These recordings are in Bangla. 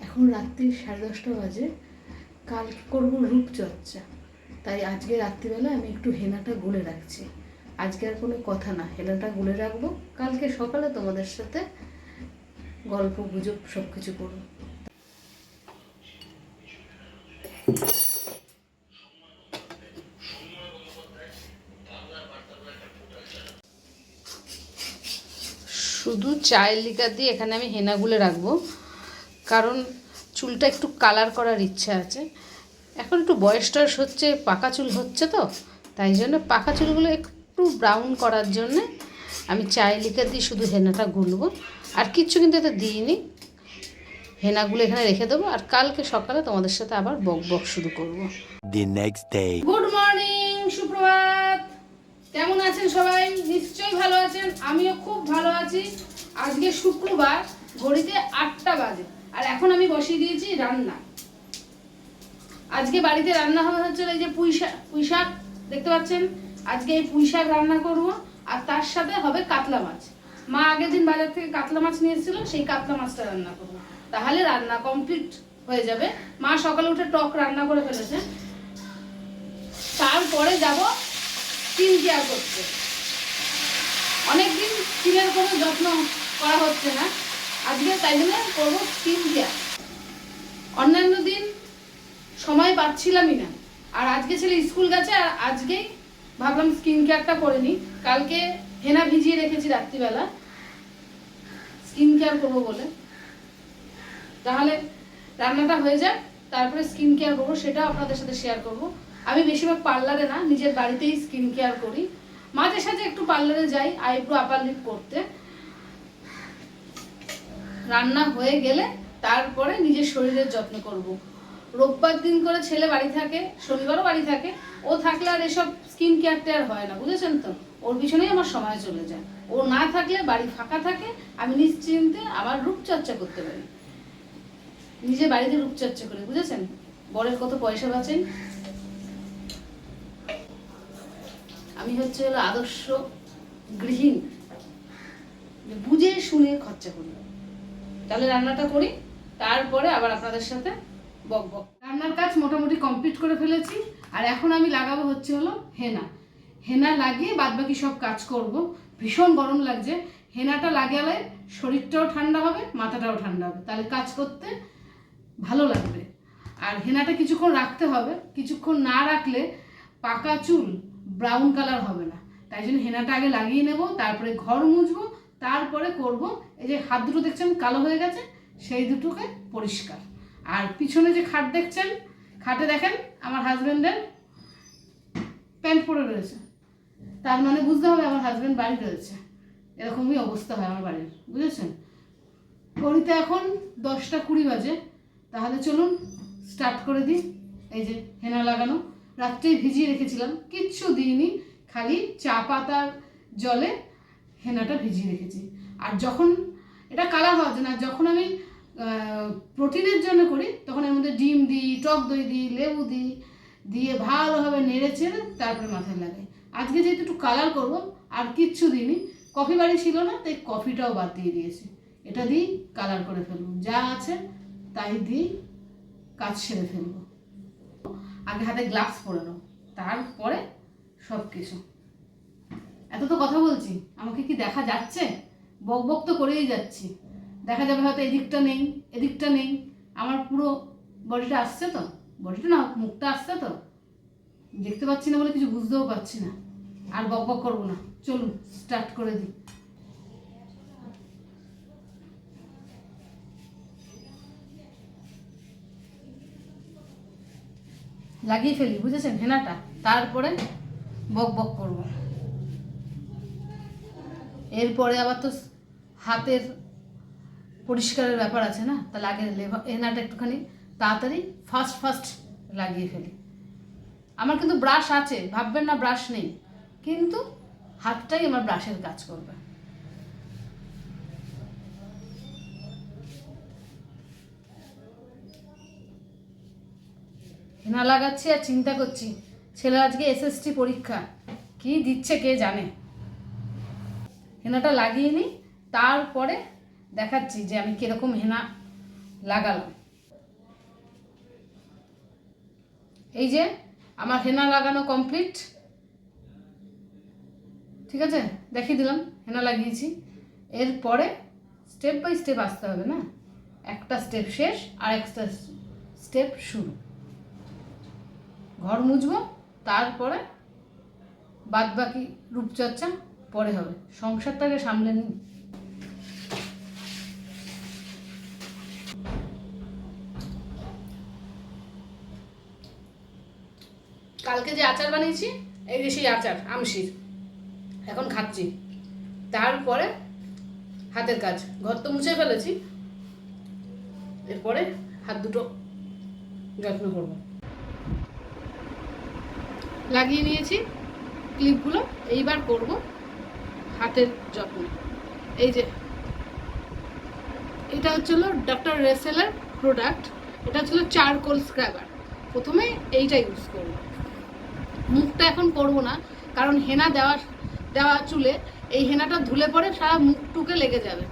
এখন রাত্রি সাড়ে দশটা বাজে। কালকে করব রূপচর্চা। তাই আজকে রাত্রিবেলা আমি একটু হেনাটা গুলে রাখছি। আজকে আর কোনো কথা না, হেনাটা গুলে রাখব। কালকে সকালে তোমাদের সাথে গল্প, গুজব সব কিছু করব। শুধু চায়ের লিকার দিয়ে এখানে আমি হেনা গুলে রাখব। কারণ চুলটা একটু কালার করার ইচ্ছা আছে। এখন একটু বয়স টয়স হচ্ছে পাকা চুল হচ্ছে তো তাই জন্য পাকা চুলগুলো একটু ব্রাউন করার জন্যে আমি চায়ের লিকার দিয়ে শুধু হেনাটা গুলবো আর কিচ্ছু কিন্তু এতে দিইনি। হেনাগুলো এখানে রেখে দেবো আর কালকে সকালে তোমাদের সাথে আবার বক বক শুরু করব। The next day. Good morning সুপ্রভাত। কেমন আছেন সবাই? নিশ্চয়ই ভালো আছেন। আমিও খুব ভালো আছি। আজকে শুক্রবার ঘড়িতে আটটা বাজে। আর এখন আমি বসিয়ে দিয়েছি রান্না। আজকে বাড়িতে রান্না হবে হচ্ছে এই যে পুঁই শাক পুঁই শাক, দেখতে পাচ্ছেন? আজকে এই পুঁই শাক রান্না করব, আর তার সাথে হবে কাতলা মাছ। মা আগের দিন বাজার থেকে কাতলা মাছ নিয়ে এসেছিল, সেই কাতলা মাছটা রান্না করব। তাহলে রান্না কমপ্লিট হয়ে যাবে। মা সকালে উঠে টক রান্না করে ফেলেছে। তারপরে যাব স্কিন কেয়ার করতে। অনেকদিন স্কিনের কোনো যত্ন করা হচ্ছে না। আজকে তাই জন্য করব স্কিন কেয়ার অন্যান্য দিন সময় পাচ্ছিলামই না। আর আজকে ছেলে স্কুল গেছে, আর আজকেই ভাবলাম স্কিন কেয়ারটা করে নিই। কালকে হেনা ভিজিয়ে রেখেছি রাত্রিবেলা। স্কিন কেয়ার করব বলে। তাহলে রান্নাটা হয়ে যাক, তারপরে স্কিন কেয়ার করব, সেটাও আপনাদের সাথে শেয়ার করব। আমি বেশিরভাগ পার্লারে না, নিজের বাড়িতেই স্কিন কেয়ার করি। মাঝে সাঝে একটু পার্লারে যাই আইব্রো আপার লিপ করতে। রান্না হয়ে গেলে তারপরে নিজের শরীরের যত্ন করব। রোববার দিন করে ছেলে বাড়ি থাকে, শনিবারও বাড়ি থাকে, ও থাকলে আর এসব স্কিন কেয়ার টেয়ার হয় না, বুঝেছেন তো? ওর পিছনেই আমার সময় চলে যায়। ও না থাকলে বাড়ি ফাঁকা থাকে, আমি নিশ্চিন্তে আমার রূপচর্চা করতে পারি। নিজে বাড়িতে রূপচর্চা করি, বুঝেছেন? বরের কত পয়সা বাঁচেন আমি হচ্ছে হলো আদর্শ গৃহিণী। বুঝে, শুনে খরচা করি। তাহলে রান্নাটা করি, তারপরে আবার আপনাদের সাথে বক বক রান্নার কাজ মোটামুটি কমপ্লিট করে ফেলেছি, আর এখন আমি লাগাবো হচ্ছে হলো হেনা। হেনা লাগিয়ে বাদবাকি সব কাজ করব। ভীষণ গরম লাগছে, হেনাটা লাগালে শরীরটাও ঠান্ডা হবে, মাথাটাও ঠান্ডা হবে। তাহলে কাজ করতে ভালো লাগবে। আর হেনাটা কিছুক্ষণ রাখতে হবে, কিছুক্ষণ না রাখলে পাকা চুল ব্রাউন কালার হবে না। তাই জন্য হেনাটা আগে লাগিয়ে নেব, তারপরে ঘর মুছবো তারপরে করব, এই যে হাত দুটো দেখছেন কালো হয়ে গেছে, সেই দুটোকে পরিষ্কার। আর পিছনে যে খাট দেখছেন, খাটে দেখেন আমার হাজব্যান্ডের প্যান্ট পরে রয়েছে। তার মানে বুঝতে হবে আমার হাজব্যান্ড বাড়ি রয়েছে। এরকমই অবস্থা হয় আমার বাড়ির, বুঝেছেন? ঘড়িতে এখন দশটা কুড়ি বাজে, তাহলে চলুন স্টার্ট করে দিই। এই যে হেনা লাগানো, রাত্রেই ভিজিয়ে রেখেছিলাম, কিচ্ছু দিইনি, খালি চা পাতার জলে হেনাটা ভিজিয়ে রেখেছি। আর যখন এটা কালার হওয়ার জন্য, আর যখন আমি প্রোটিনের জন্য করি, তখন এর মধ্যে ডিম দিই, টক দই দিই, লেবু দিই, দিয়ে ভালোভাবে নেড়ে চেড়ে তারপরে মাথায় লাগে। আজকে যেহেতু একটু কালার করব, আর কিচ্ছু দিইনি, কফি বাড়ি ছিল না, তাই কফিটাও বাদ দিয়ে দিয়েছি। এটা দিয়েই কালার করে ফেলব। যা আছে, তাই দিয়েই কাজ সেরে ফেলব। আগে হাতে গ্লাভস পরে নাও। তারপরে সব কিছু এত তো কথা বলছি, আমাকে কি দেখা যাচ্ছে? বক বক তো করেই যাচ্ছি। দেখা যাবে হয়তো এদিকটা নেই এদিকটা নেই। আমার পুরো বডিটা আসছে তো? বডিটা না, মুখটা আসছে তো? দেখতে পাচ্ছি না বলে কিছু বুঝতেও পারছি না। আর বক বক করব না। চলুন স্টার্ট করে দিই। লাগিয়ে ফেলি, বুঝেছেন? হেনাটা। তারপরে বক বক করব। এরপরে আবার তো হাতের পরিষ্কারের ব্যাপার আছে না? তাহলে আগে হেনাটা একটুখানি তাড়াতাড়ি ফাস্ট ফাস্ট লাগিয়ে ফেলি। আমার কিন্তু ব্রাশ আছে, ভাববেন না ব্রাশ নেই। কিন্তু হাতটাই আমার ব্রাশের কাজ করবে। হেনা লাগাচ্ছি আর চিন্তা করছি। ছেলে আজকে এসএসটি পরীক্ষা। কি দিচ্ছে কে জানে? হেনাটা লাগিয়ে নিই, তারপরে দেখাচ্ছি যে আমি কীরকম হেনা লাগালাম। এই যে আমার হেনা লাগানো কমপ্লিট ঠিক আছে? দেখিয়ে দিলাম, হেনা লাগিয়েছি। এরপরে স্টেপ বাই স্টেপ আসতে হবে না? একটা স্টেপ শেষ, আর একটা স্টেপ শুরু। ঘর মুজব তারপরে বাদবাকি রূপচর্চা পরে হবে। সংসারটাকে সামলে নিন। কালকে যে আচার বানিয়েছি, এই যে সেই আচার, আমশির, এখন খাচ্ছি। তারপরে হাতের কাজ, ঘর তো মুছে ফেলেছি। এরপরে হাত দুটো যত্ন করব। লাগিয়ে নিয়েছি ক্লিপগুলো এইবার করব হাতের যত্ন। এই যে, এটা হচ্ছিল ডক্টর রেসেলের প্রোডাক্ট এটা হচ্ছিল চারকোল স্ক্রাবার প্রথমে এইটা ইউজ করব মুখটা এখন করব না, কারণ হেনা দেওয়া দেওয়া চুলে এই হেনাটা ধুলে পরে সারা মুখটুকে লেগে যাবে।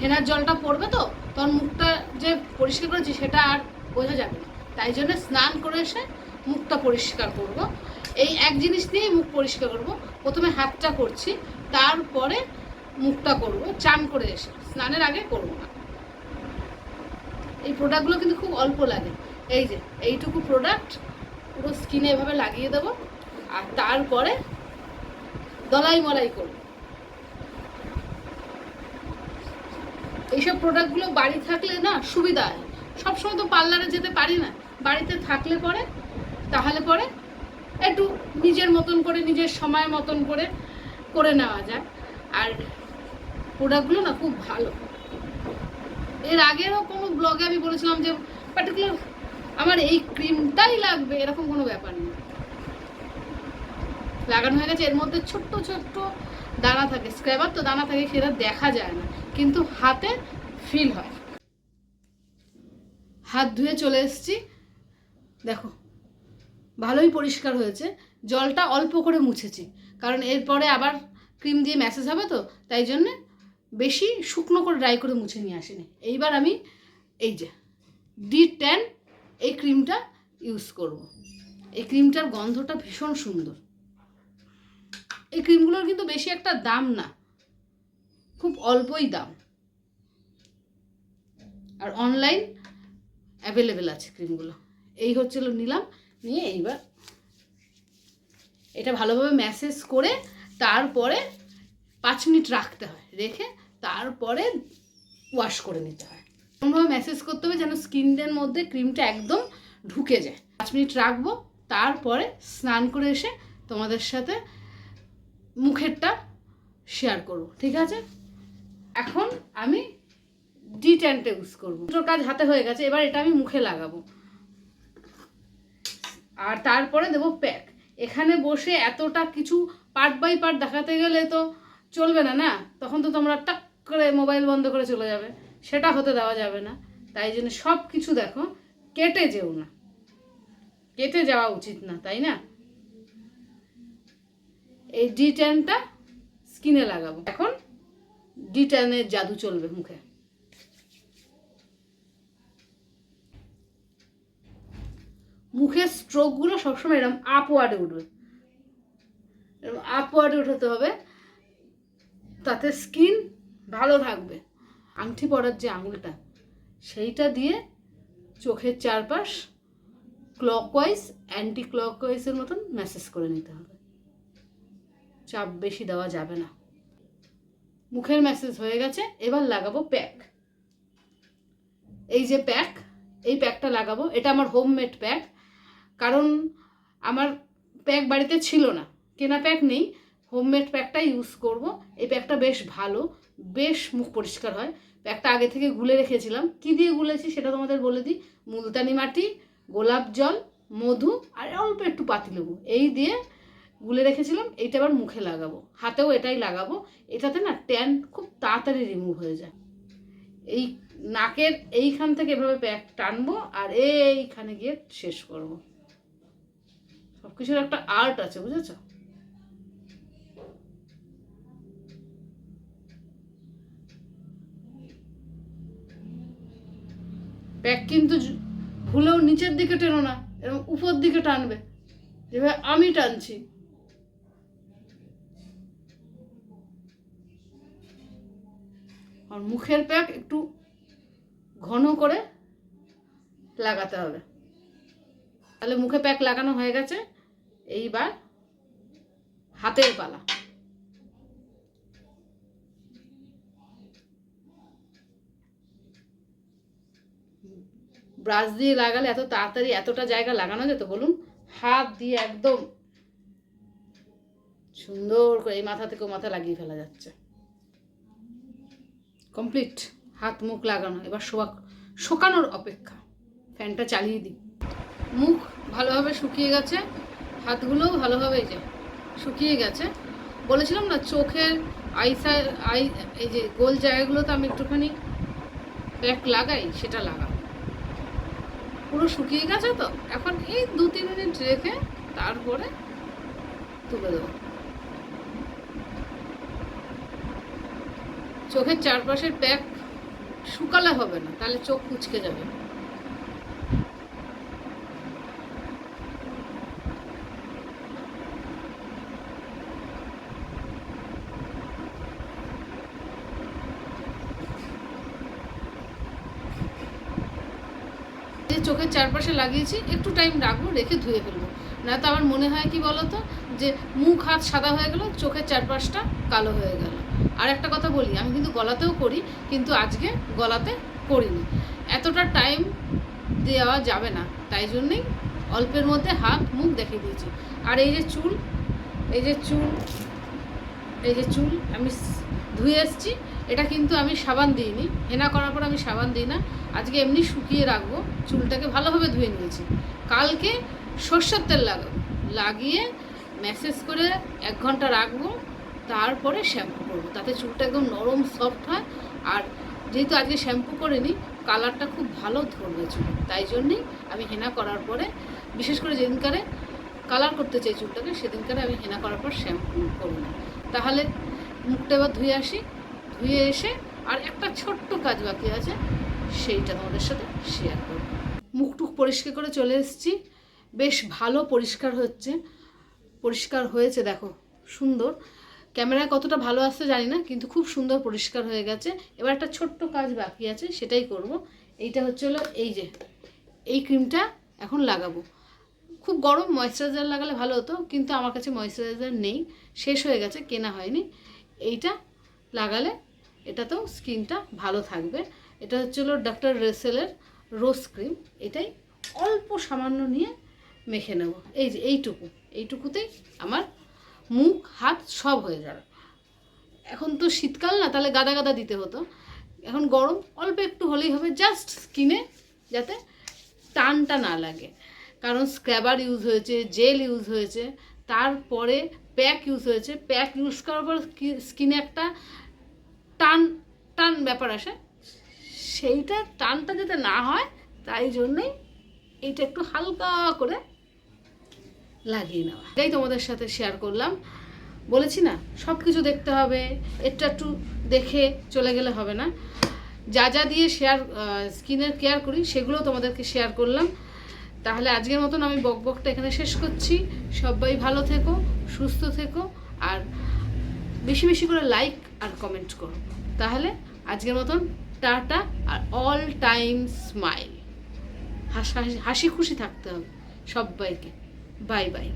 হেনার জলটা পড়বে তো, তখন মুখটা যে পরিষ্কার করেছি সেটা আর বোঝা যাবে না। তাই জন্য স্নান করে এসে মুখটা পরিষ্কার করব। এই এক জিনিস দিয়েই মুখ পরিষ্কার করব। প্রথমে হাতটা করছি তারপরে মুখটা করব, চান করে এসে, স্নানের আগে করব না। এই প্রোডাক্টগুলো কিন্তু খুব অল্প লাগে। এই যে, এইটুকু প্রোডাক্ট পুরো স্কিনে এভাবে লাগিয়ে দেবো, আর তারপরে দলাই মলাই করব। এইসব প্রোডাক্টগুলো বাড়ি থাকলে না সুবিধা হয়। সবসময় তো পার্লারে যেতে পারি না। বাড়িতে থাকলে পরে, তাহলে পরে একটু নিজের মতন করে, নিজের সময় মতন করে করে নেওয়া যায়। আর প্রোডাক্টগুলো না খুব ভালো। এর আগেরও কোনো ব্লগে আমি বলেছিলাম যে পার্টিকুলার আমার এই ক্রিমটাই লাগবে, এরকম কোনো ব্যাপার নেই লাগানো হয়ে গেছে, এর মধ্যে ছোট্ট ছোট্ট দানা থাকে। স্ক্র্যাবার তো দানা থাকে, সেটা দেখা যায় না। কিন্তু হাতে ফিল হয়। হাত ধুয়ে চলে এসেছি। দেখো, ভালোই পরিষ্কার হয়েছে। জলটা অল্প করে মুছেছি। কারণ এরপরে আবার ক্রিম দিয়ে ম্যাসেজ হবে তো, তাই জন্যে বেশি শুকনো করে ড্রাই করে মুছে নিয়ে আসিনি। এইবার আমি এই যে ডি টেন এই ক্রিমটা ইউজ করব। এই ক্রিমটার গন্ধটা ভীষণ সুন্দর। এই ক্রিমগুলোর কিন্তু বেশি একটা দাম না, খুব অল্পই দাম। আর অনলাইন অ্যাভেলেবেল আছে ক্রিমগুলো এই হচ্ছিল নিলাম, নিয়ে এইবার এটা ভালোভাবে ম্যাসেজ করে তারপরে পাঁচ মিনিট রাখতে হয়, রেখে তারপরে ওয়াশ করে নিতে হয়। এমনভাবে ম্যাসেজ করতে হবে যেন স্কিনের মধ্যে ক্রিমটা একদম ঢুকে যায়। পাঁচ মিনিট রাখব, তারপরে স্নান করে এসে তোমাদের সাথে মুখেরটা শেয়ার করব, ঠিক আছে? এখন আমি ডি ট্যানটা ইউজ করব। দুটো কাজ হাতে হয়ে গেছে, এবার এটা আমি মুখে লাগাবো। আর তারপরে দেবো প্যাক এখানে বসে এতটা কিছু পার্ট বাই পার্ট দেখাতে গেলে তো চলবে না না? তখন তো তোমরা টাক করে মোবাইল বন্ধ করে চলে যাবে। সেটা হতে দেওয়া যাবে না। তাই জন্য সব কিছু দেখো, কেটে যেও না। কেটে যাওয়া উচিত না, তাই না? এই ডি টেনটা স্কিনে লাগাবো। এখন ডি টেনের জাদু চলবে মুখে। মুখের স্ট্রোকগুলো সবসময় এরকম আপওয়ার্ডে উঠবে। এরকম আপওয়ার্ডে উঠাতে হবে, তাতে স্কিন ভালো থাকবে। আংটি পরার যে আঙুলটা, সেইটা দিয়ে চোখের চারপাশ ক্লকওয়াইজ অ্যান্টি ক্লকওয়াইজের মতন ম্যাসেজ করে নিতে হবে। চাপ বেশি দেওয়া যাবে না। মুখের ম্যাসেজ হয়ে গেছে, এবার লাগাবো প্যাক এই যে প্যাক এই প্যাকটা লাগাবো, এটা আমার হোমমেড প্যাক কারণ আমার প্যাক বাড়িতে ছিল না। কেনা প্যাক নেই হোমমেড প্যাকটা ইউজ করব। এই প্যাকটা বেশ ভালো, বেশ মুখ পরিষ্কার হয়। প্যাকটা আগে থেকে গুলে রেখেছিলাম। কি দিয়ে গুলেছি সেটা তোমাদের বলে দিই। মুলতানি মাটি, গোলাপ জল, মধু আর অল্প একটু পাতি পাতিলেবু এই দিয়ে গুলে রেখেছিলাম, এইটা আবার মুখে লাগাবো। হাতেও এটাই লাগাবো। এটাতে না ট্যান খুব তাড়াতাড়ি রিমুভ হয়ে যায়। এই নাকের এইখান থেকে এভাবে প্যাক টানবো আর এইখানে গিয়ে শেষ করব। সব কিছুর একটা আর্ট আছে, বুঝেছ? প্যাক কিন্তু ভুলেও নিচের দিকে টেনো না এরকম উপর দিকে টানবে। যেভাবে আমি টানছি। আর মুখের প্যাক একটু ঘন করে লাগাতে হবে। তাহলে মুখে প্যাক লাগানো হয়ে গেছে। এইবার হাতের পালা। ব্রাশ দিয়ে লাগালে এত তাড়াতাড়ি এতটা জায়গা লাগানো যেত বলুন? হাত দিয়ে একদম সুন্দর করে এই মাথা থেকে মাথা লাগিয়ে ফেলা যাচ্ছে। কমপ্লিট। হাত মুখ লাগানো। এবার শোয়া শোকানোর অপেক্ষা। ফ্যানটা চালিয়ে দিই। মুখ ভালোভাবে শুকিয়ে গেছে, হাতগুলোও ভালোভাবে যে শুকিয়ে গেছে। বলেছিলাম না, চোখের আইসা আই, এই যে গোল জায়গাগুলোতে আমি একটুখানি প্যাক লাগাই, সেটা লাগাবো। পুরো শুকিয়ে গেছে তো, এখন এই দু, তিন মিনিট রেখে তারপরে তুলে দেবো। চোখের চারপাশের প্যাক শুকালে হবে না, তাহলে চোখ কুচকে যাবে। যে চোখের চারপাশে লাগিয়েছি, একটু টাইম রাখব, রেখে ধুয়ে ফেলব। না তো আমার মনে হয় কি বলতো? যে মুখ, হাত সাদা হয়ে গেল, চোখের চারপাশটা কালো হয়ে গেল। আর একটা কথা বলি, আমি কিন্তু গলাতেও করি, কিন্তু আজকে গলাতে করিনি। এতটা টাইম দেওয়া যাবে না, তাই জন্যেই অল্পের মধ্যে হাত, মুখ দেখিয়ে দিয়েছি। আর এই যে চুল, এই যে চুল এই যে চুল, আমি ধুয়ে এসেছি। এটা কিন্তু আমি সাবান দিইনি। হেনা করার পর আমি সাবান দিই না। আজকে এমনি শুকিয়ে রাখব। চুলটাকে ভালোভাবে ধুয়ে নিয়েছি। কালকে সর্ষের তেল লাগাবো লাগিয়ে ম্যাসেজ করে এক ঘণ্টা রাখব। তারপরে শ্যাম্পু করব। তাতে চুলটা একদম নরম, সফট হয়। আর যেহেতু আজকে শ্যাম্পু করিনি, কালারটা খুব ভালো ধরবে চুল। তাই জন্যেই আমি হেনা করার পরে, বিশেষ করে যেদিনকারে কালার করতে চাই চুলটাকে, সেদিনকারে আমি হেনা করার পর শ্যাম্পু করব না। তাহলে মুখটা এবার ধুয়ে আসি, ধুয়ে এসে আর একটা ছোট্ট কাজ বাকি আছে, সেইটা তোমাদের সাথে শেয়ার করব। মুখটুক পরিষ্কার করে চলে এসেছি। বেশ ভালো পরিষ্কার হচ্ছে। পরিষ্কার হয়েছে, দেখো, সুন্দর। ক্যামেরায় কতটা ভালো আসছে জানি না, কিন্তু খুব সুন্দর পরিষ্কার হয়ে গেছে। এবার একটা ছোট্ট কাজ বাকি আছে, সেটাই করব। এইটা হচ্ছে হলো এই যে, এই ক্রিমটা এখন লাগাবো। খুব গরম ময়েশ্চারাইজার লাগালে ভালো হতো, কিন্তু আমার কাছে ময়েশ্চারাইজার নেই, শেষ হয়ে গেছে, কেনা হয়নি। এইটা লাগালে এটাতেও স্কিনটা ভালো থাকবে। এটা হচ্ছে হলো ডক্টর রেসেলের রোজ ক্রিম এটাই অল্প সামান্য নিয়ে মেখে নেব। এই যে এইটুকু, এইটুকুতেই আমার মুখ, হাত সব হয়ে যাবে। এখন তো শীতকাল না, তাহলে গাদা গাদা দিতে হতো। এখন গরম অল্প একটু হলেই হবে জাস্ট স্কিনে যাতে টানটা না লাগে। কারণ স্ক্র্যাবার ইউজ হয়েছে, জেল ইউজ হয়েছে, তারপরে প্যাক ইউজ হয়েছে। প্যাক ইউজ করার পর স্কিনে একটা টান টান ব্যাপার আসে। সেইটা টানটা যাতে না হয়, তাই জন্যই এইটা একটু হালকা করে লাগিয়ে নেওয়া। এটাই তোমাদের সাথে শেয়ার করলাম। বলেছি না সব কিছু দেখতে হবে, একটু একটু দেখে চলে গেলে হবে না। যা যা দিয়ে শেয়ার স্কিনের কেয়ার করি সেগুলো তোমাদেরকে শেয়ার করলাম। তাহলে আজকের মতন আমি বক বকটা এখানে শেষ করছি। সবাই ভালো থেকো, সুস্থ থেকো, আর বেশি বেশি করে লাইক আর কমেন্ট করো। তাহলে আজকের মতন টাটা আর অল টাইম স্মাইল হাসি হাসি খুশি থাকতে হবে সবাইকে। Bye bye